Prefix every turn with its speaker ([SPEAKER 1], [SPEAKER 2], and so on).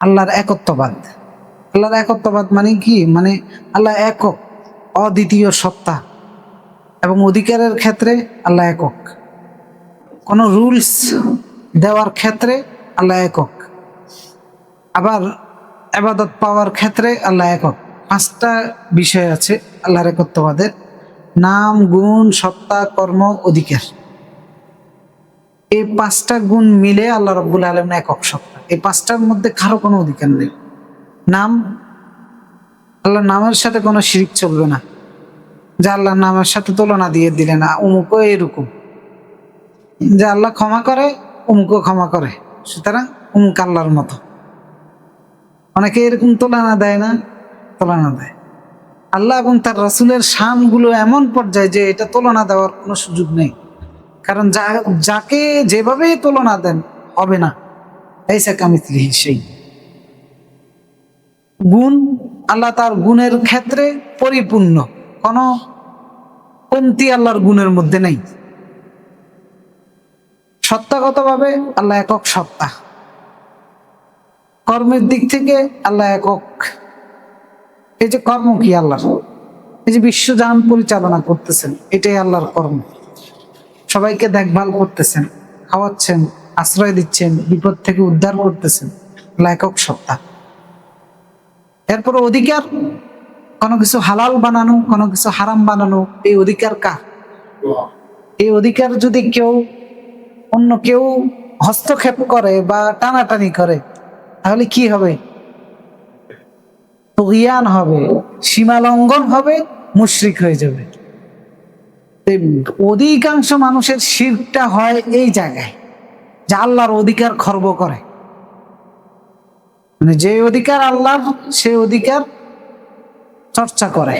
[SPEAKER 1] আল্লাহর একত্ববাদ। আল্লাহর একত্ববাদ মানে কি? মানে আল্লাহ একক, অদ্বিতীয় সত্তা এবং অধিকারের ক্ষেত্রে আল্লাহ একক। কোনো রুলস দেওয়ার ক্ষেত্রে আল্লাহ একক। আবার আবাদত পাওয়ার ক্ষেত্রে আল্লাহ একক। পাঁচটা বিষয় আছে আল্লাহর একত্ববাদের। নাম, গুণ, সত্তা, কর্ম, অধিকার। এই পাঁচটা গুণ মিলে আল্লাহ রব্বুল আলম একক সত্তা। এই পাঁচটার মধ্যে কারও কোনো অধিকার নেই। নাম? আল্লাহর নামের সাথে কোনো শিরিক চলবে না। যে আল্লাহর নামের সাথে তুলনা দিয়ে দিলে না, অমুকও এরকম। যে আল্লাহ ক্ষমা করে, অমুকও ক্ষমা করে। সুতরাং অমুক আল্লাহর মতো। অনেকে এরকম তুলনা দেয় না, তুলনা দেয়। আল্লাহ এবং তার রাসুলের শানগুলো এমন পর্যায়ে যে এটা তুলনা দেওয়ার কোনো সুযোগ নেই। কারণ যা, যাকে যেভাবে তুলনা দেন, হবে না। এই সাকামিতলি সেই গুণ আল্লাহ তার গুণের ক্ষেত্রে পরিপূর্ণ। কোনো কমতি আল্লাহর গুণের মধ্যে নেই। আল্লাহ একক সত্তা। কর্মের দিক থেকে আল্লাহ একক। এই যে কর্ম কি আল্লাহর? এই যে বিশ্বজান পরিচালনা করতেছেন, এটাই আল্লাহর কর্ম। সবাইকে দেখভাল করতেছেন, খাওয়াচ্ছেন আশ্রয় দিচ্ছেন, বিপদ থেকে উদ্ধার করতেছেন একক সত্তা। এরপর অধিকার, কোনো কিছু হালাল বানানো, কোনো কিছু হারাম বানানো, এই অধিকার কার? এই অধিকার যদি কেউ, অন্য কেউ হস্তক্ষেপ করে বা টানাটানি করে, তাহলে কি হবে? তুহিয়ান হবে সীমা লঙ্ঘন হবে, মুশরিক হয়ে যাবে। অধিকাংশ মানুষের শিরটা হয় এই জায়গায়। যে আল্লাহর অধিকার খর্ব করে। মানে যে অধিকার আল্লাহর সে অধিকার চর্চা করে।